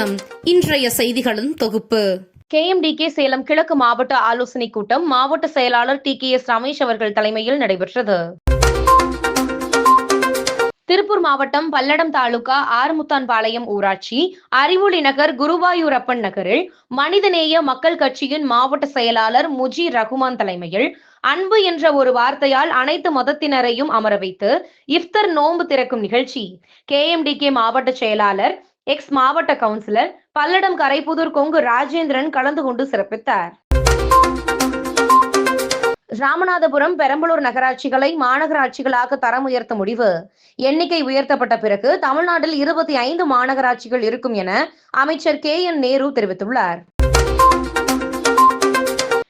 வணக்கம். இன்றைய செய்திகளின் தொகுப்பு. கேஎம்டிகே சேலம் கிழக்கு மாவட்ட ஆலோசனை கூட்டம் மாவட்ட செயலாளர் டி கே எஸ் ரமேஷ் அவர்கள் தலைமையில் நடைபெற்றது. திருப்பூர் மாவட்டம் பல்லடம் தாலுகா ஆறுமுத்தான்பாளையம் ஊராட்சி அறிவொளி நகர் குருவாயூரப்பன் நகரில் மனிதநேய மக்கள் கட்சியின் மாவட்ட செயலாளர் முஜி ரகுமான் தலைமையில் அன்பு என்ற ஒரு வார்த்தையால் அனைத்து மதத்தினரையும் அமர வைத்து இஃப்தர் நோன்பு திறக்கும் நிகழ்ச்சி. கேஎம்டிகே மாவட்ட செயலாளர் எக்ஸ் மாவட்ட கவுன்சிலர் பல்லடம் கரைப்புதூர் கொங்கு ராஜேந்திரன் கலந்து கொண்டு சிறப்பித்தார். ராமநாதபுரம் பெரம்பலூர் நகராட்சிகளை மாநகராட்சிகளாக தரம் உயர்த்த முடிவு. எண்ணிக்கை உயர்த்தப்பட்ட பிறகு தமிழ்நாட்டில் இருபத்தி ஐந்து மாநகராட்சிகள் இருக்கும் என அமைச்சர் கே என் நேரு தெரிவித்துள்ளார்.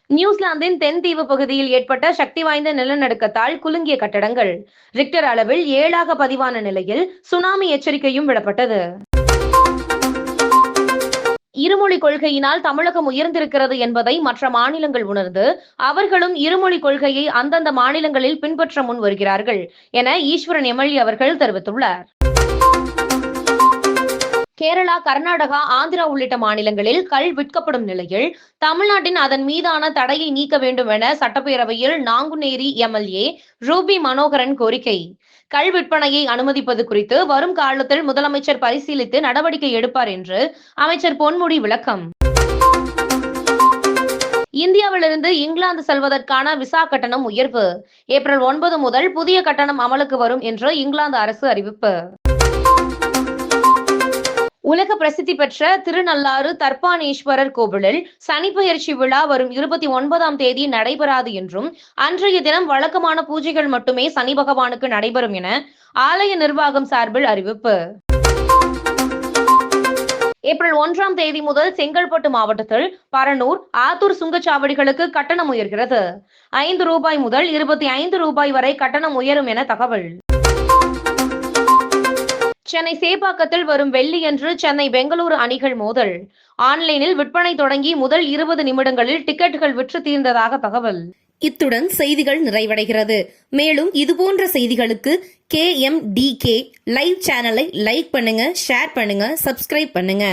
நியூசிலாந்தின் தென் தீவு பகுதியில் ஏற்பட்ட சக்தி வாய்ந்த நிலநடுக்கத்தால் குலுங்கிய கட்டடங்கள். ரிக்டர் அளவில் ஏழாக பதிவான நிலையில் சுனாமி எச்சரிக்கையும் விடப்பட்டது. இருமொழி கொள்கையினால் தமிழகம் உயர்ந்திருக்கிறது என்பதை மற்ற மாநிலங்கள் உணர்ந்து அவர்களும் இருமொழி கொள்கையை அந்தந்த மாநிலங்களில் பின்பற்ற முன் வருகிறார்கள் என ஈஸ்வரன் எம்எல்ஏ அவர்கள் தெரிவித்துள்ளார். கேரளா கர்நாடகா ஆந்திரா உள்ளிட்ட மாநிலங்களில் கள் விற்கப்படும் நிலையில் தமிழ்நாட்டின் அதன் மீதான தடையை நீக்க வேண்டும் என சட்டப்பேரவையில் நாங்குநேரி எம்எல்ஏ ரூபி மனோகரன் கோரிக்கை. கள் விற்பனையை அனுமதிப்பது குறித்து வரும் காலத்தில் முதலமைச்சர் பரிசீலித்து நடவடிக்கை எடுப்பார் என்று அமைச்சர் பொன்முடி விளக்கம். இந்தியாவிலிருந்து இங்கிலாந்து செல்வதற்கான விசா கட்டணம் உயர்வு. ஏப்ரல் ஒன்பது முதல் புதிய கட்டணம் அமலுக்கு வரும் என்று இங்கிலாந்து அரசு அறிவிப்பு. உலக பிரசித்தி பெற்ற திருநள்ளாறு தர்பானேஸ்வரர் கோவிலில் சனிப்பெயர்ச்சி விழா வரும் இருபத்தி ஒன்பதாம் தேதி நடைபெறாது என்றும் அன்றைய தினம் வழக்கமான பூஜைகள் மட்டுமே சனி பகவானுக்கு நடைபெறும் என ஆலய நிர்வாகம் சார்பில் அறிவிப்பு. ஏப்ரல் ஒன்றாம் தேதி முதல் செங்கல்பட்டு மாவட்டத்தில் பரனூர் ஆத்தூர் சுங்கச்சாவடிகளுக்கு கட்டணம் உயர்கிறது. ஐந்து ரூபாய் முதல் இருபத்தி ஐந்து ரூபாய் வரை கட்டணம் உயரும் என தகவல். சென்னை சேப்பாக்கத்தில் வரும் வெள்ளியன்று சென்னை பெங்களூரு அணிகள் மோதல். ஆன்லைனில் விற்பனை தொடங்கி முதல் இருபது நிமிடங்களில் டிக்கெட்டுகள் விற்று தீர்ந்ததாக தகவல். இத்துடன் செய்திகள் நிறைவடைகிறது. மேலும் இதுபோன்ற செய்திகளுக்கு K M D K live சேனலை லைக் பண்ணுங்க ஷேர் பண்ணுங்க சப்ஸ்கிரைப் பண்ணுங்க.